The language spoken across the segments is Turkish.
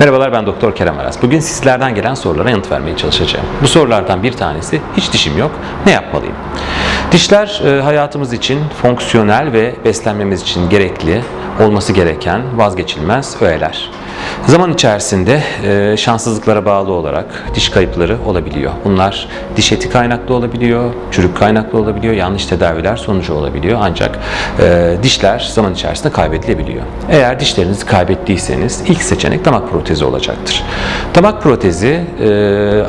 Merhabalar ben Doktor Kerem Aras. Bugün sizlerden gelen sorulara yanıt vermeye çalışacağım. Bu sorulardan bir tanesi hiç dişim yok. Ne yapmalıyım? Dişler e, hayatımız için fonksiyonel ve beslenmemiz için gerekli, olması gereken vazgeçilmez öğeler. Zaman içerisinde e, şanssızlıklara bağlı olarak diş kayıpları olabiliyor. Bunlar diş eti kaynaklı olabiliyor, çürük kaynaklı olabiliyor, yanlış tedaviler sonucu olabiliyor. Ancak e, dişler zaman içerisinde kaybedilebiliyor. Eğer dişlerinizi kaybettiyseniz ilk seçenek damak protezi olacaktır. Damak protezi e,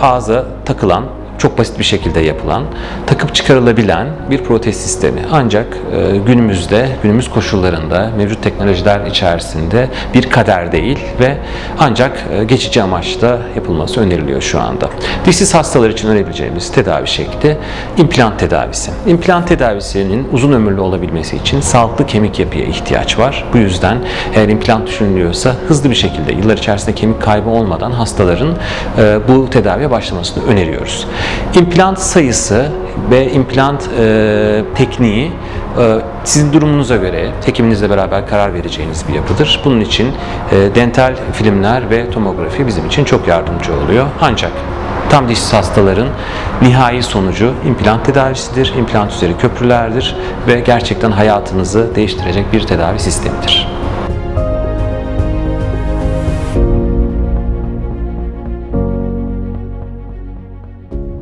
ağza takılan çok basit bir şekilde yapılan, takıp çıkarılabilen bir protez sistemi. Ancak e, günümüzde, günümüz koşullarında mevcut teknolojiler içerisinde bir kader değil ve ancak e, geçici amaçla yapılması öneriliyor şu anda. Dişsiz hastalar için önerebileceğimiz tedavi şekli implant tedavisi. İmplant tedavisinin uzun ömürlü olabilmesi için sağlıklı kemik yapıya ihtiyaç var. Bu yüzden eğer implant düşünülüyorsa hızlı bir şekilde yıllar içerisinde kemik kaybı olmadan hastaların e, bu tedaviye başlamasını öneriyoruz. İmplant sayısı ve implant e, tekniği e, sizin durumunuza göre hekiminizle beraber karar vereceğiniz bir yapıdır. Bunun için e, dental filmler ve tomografi bizim için çok yardımcı oluyor. Ancak tam dişsiz hastaların nihai sonucu implant tedavisidir. İmplant üzeri köprülerdir ve gerçekten hayatınızı değiştirecek bir tedavi sistemidir.